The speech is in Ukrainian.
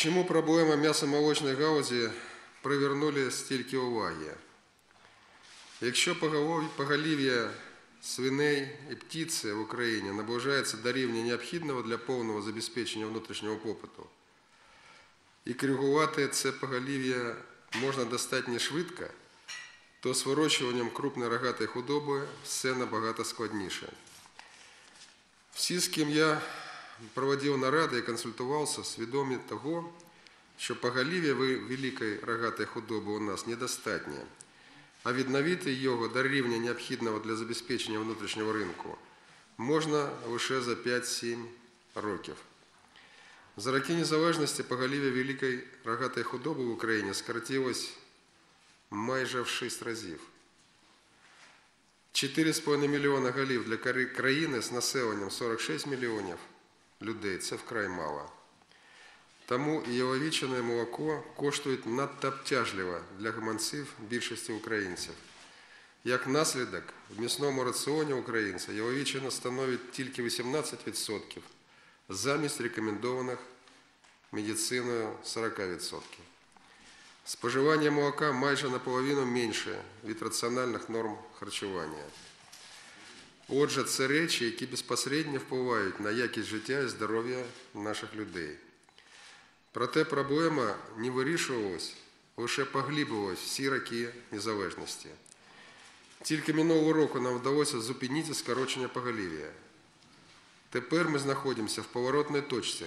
Чому проблема м'ясомолочної галузі привернули стільки уваги? Якщо поголів'я свиней і птиці в Україні наближається до рівня необхідного для повного забезпечення внутрішнього попиту, і коригувати це поголів'я можна достатньо швидко, то з вирощуванням крупної рогатої худоби все набагато складніше. Всі, з ким я проводив наради і консультувався, свідомі того, що поголів'я великої рогатої худоби у нас недостатнє, а відновити його до рівня необхідного для забезпечення внутрішнього ринку можна лише за 5-7 років. За роки незалежності поголів'я великої рогатої худоби в Україні скоротилось майже в 6 разів. 4,5 мільйона голів для країни з населенням 46 мільйонів людей це вкрай мало. Тому і яловічене молоко коштують надто обтяжливо для гаманців більшості українців. Як наслідок, в м'ясному раціоні українця яловічина становить тільки 18% замість рекомендованих медициною 40%. Споживання молока майже наполовину менше від раціональних норм харчування. Отже, це речі, які безпосередньо впливають на якість життя і здоров'я наших людей. Проте проблема не вирішувалась, лише поглиблювалась всі роки незалежності. Тільки минулого року нам вдалося зупинити скорочення поголів'я. Тепер ми знаходимося в поворотній точці